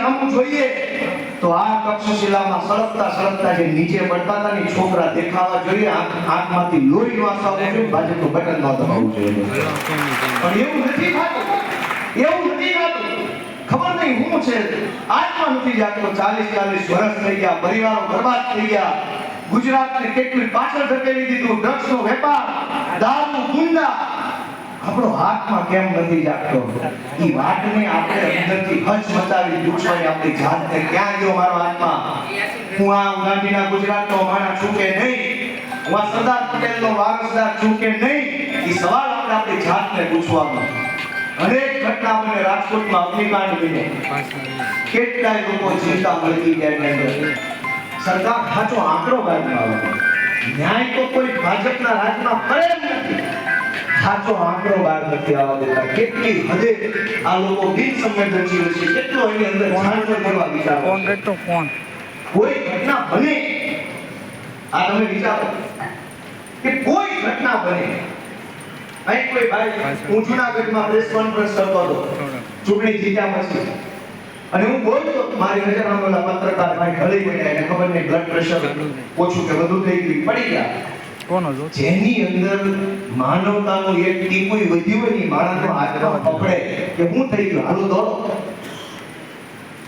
આમ જોઈએ તો આ તક્ષશિલામાં સળગતા સળગતા જે નીચે પડતા હતા ને છોકરા દેખાવા જોઈએ, આંખ આંખમાંથી લોહી નો આવવું જોઈએ ભાજપનું બટન ન દબાવવું જોઈએ. પણ એવું નથી થતું. એવું નથી થતું. ખબર નહીં હું છે. આત્મા નથી જાગતો ચાલીસ ચાલીસ વર્ષ થઈ ગયા, પરિવારો બરબાદ થઈ ગયા. ગુજરાતને કેટલી પાછળ ધકેલી દીધું, ડ્રગ્સનો વેપાર, દારૂ, ગુંડા. આપણો હાથમાં કેમ નથી લાગતો એ વાતને આપણે અંદરથી હજ બતાવી દુશ્મની આપણી જાતને ક્યાં ગયો મારો હાથમાં હું આ ગાંધીના ગુજરાતનો માણસ છું કે નહીં? હું આ સરદાર પટેલનો વારસદાર છું કે નહીં? એ સવાલ આપણે આપણી જાતને પૂછવાનો અનેક ઘટના મને રાજકોટમાં અગ્નિકાંડ બને કેટલાય લોકો ચિંતા મળતી ગયા સરકાર સાચો આંકડો કાઢવામાં આવે ન્યાય તો કોઈ ભાજપના રાજમાં કરે નથી. સાચો આંકડો બહાર નથી આવવા દેતા કેટલી હદે આ લોકો બિનસંવેદનશીલ છે કેટલો એની અંદર જાણતો કરવા વિચારો કોણ રેટો કોણ કોઈ ઘટના બને? આ તમે વિચારો. કે કોઈ ઘટના બને? અહીં કોઈ ભાઈ હું જુનાગઢમાં પ્રેસ કોન્ફરન્સ કરતો હતો. ચૂંટણી જીત્યા પછી. અને હું બોલતો મારી નજર આમ પત્રકાર ભાઈ ઢળી પડ્યા. એને ખબર નહીં બ્લડ પ્રેશર ઓછું કે બધું થઈ ગયું. પડી ગયા. કોણ હતો જેની અંદર માનવતાનું એક ટીપુય વધ્યું હોય ને માણસનો હાથમાં પકડે કે હું થઈ ગયું? હાલો દોડો.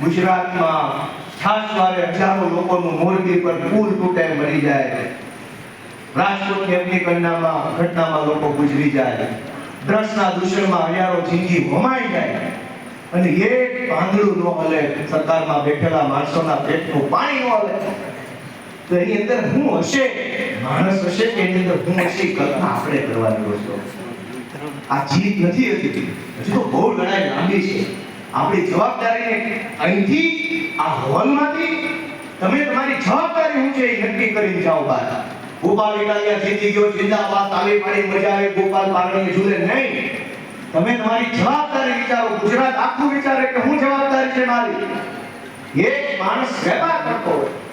ગુજરાતમાં ખાસ વારે હજારો લોકોનું મોરબી પર પુલ તૂટે મરી જાય રાજકોટની અગ્નિકાંડમાં ઘટનામાં લોકો ગુજરી જાય દ્રષ્ટના દૂષણમાં હજારો જિંદગી હોમાઈ જાય અને એક પાંદડું ન હલે, સરકારમાં બેઠેલા માણસોના પેટનું પાણી ન હલે. તો એની અંદર હું હશે? માણસ હશે એની અંદર હું હશે? કલ્પના આપણે કરવાની વસ્તુ આ જીત નથી હતી. હજુ તો બહુ લડાઈ લાંબી છે. આપણી જવાબદારીને અહીંથી, આ હોલમાંથી તમે તમારી જવાબદારી શું છે એ નક્કી કરીને જાઓ બહાર. ગોપાલ ઇટાલિયા જીતી ગયો, જિંદાબાદ તાલી પાડી મજા આવે, ગોપાલ પારણીએ ઝૂલે નહીં. તમે તમારી જવાબદારી વિચારો. ગુજરાત આખું વિચારે કે હું જવાબદારી છે મારી? એક માણસ વેપાર કરતો હોય.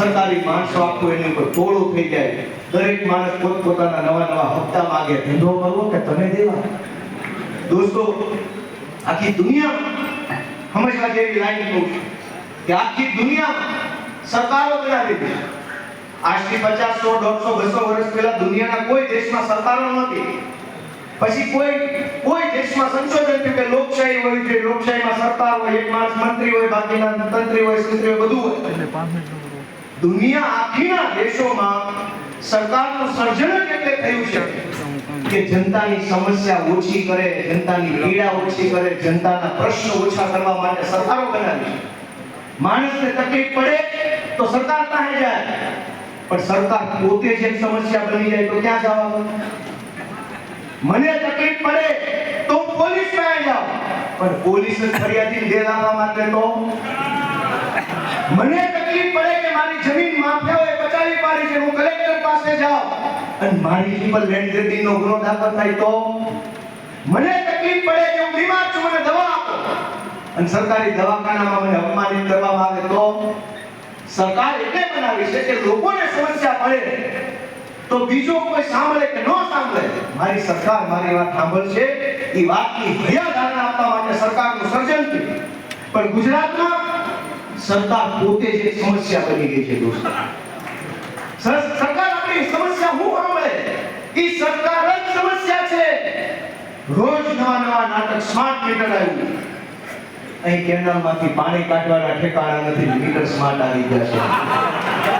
સરકારી માણસો આખું એની ઉપર ટોળું થઈ જાય. દરેક માણસ પોતપોતાના નવા નવા હપ્તા માંગે. ધંધો કરવો કે તમે દેવા? દોસ્તો, આખી દુનિયા હંમેશા જેવી લાઈન કહું છું કે આખી દુનિયા સરકારો બનાવી દીધી આજથી પચાસ સો દોઢસો, બસો વર્ષ પહેલા દુનિયાના કોઈ દેશમાં સરકારો નહોતી. પછી કોઈ કોઈ દેશમાં સંશોધન થયું કે લોકશાહી હોય છે લોકશાહીમાં સરકાર હોય, એક માણસ મંત્રી હોય, બાકીના તંત્રી હોય સંત્રી હોય, બધું હોય એટલે પાંચ મિનિટ નો દુનિયા આખીના દેશોમાં સરકારનું સર્જન એટલે થયું છે કે જનતાની સમસ્યા ઓછી કરે, જનતાની પીડા ઓછી કરે, જનતાના પ્રશ્નો ઓછા કરવા માટે સરકારો બનાવી માણસને તકલીફ પડે તો સરકાર પાસે જાય. પણ સરકાર પોતે જે સમસ્યા બની જાય તો ક્યાં જવાનું? મને તકલીફ પડે તો પોલીસ પાસે જાવ પણ પોલીસ ફરિયાદી દે માટે તો? મને તકલીફ પડે બચાવી છે, હું કલેક્ટર પાસે જાઉં. અને મારી પર લેન્ડ ગ્રેડિંગનો ગુનો દાખલ થાય તો? મને તકલીફ પડે કે હું બીમાર છું, મને દવા આપો. અને સરકારી દવાખાનામાં મને અપમાનિત કરવામાં આવે તો? સરકાર એટલે બનાવી છે કે લોકોને સમસ્યા પડે. તો બીજો કોઈ સાંભળે કે ન સાંભળે? મારી સરકાર મારી વાત સાંભળશે, એ વાતની ભયા ધારણા આપવા માટે સરકારનું સર્જન થયું. પણ ગુજરાતમાં સરકાર પોતે જ સમસ્યા બની ગઈ છે, દોસ્તો. સરકાર આપણી સમસ્યા હું સાંભળે? એ સરકાર જ સમસ્યા છે. રોજ નવા નવા નાટક સ્માર્ટ મીટર આવ્યું. અહીં કેનાલમાંથી પાણી કાઢવાના ઠેકાણા નથી મીટર સ્માર્ટ આવી ગયા છે.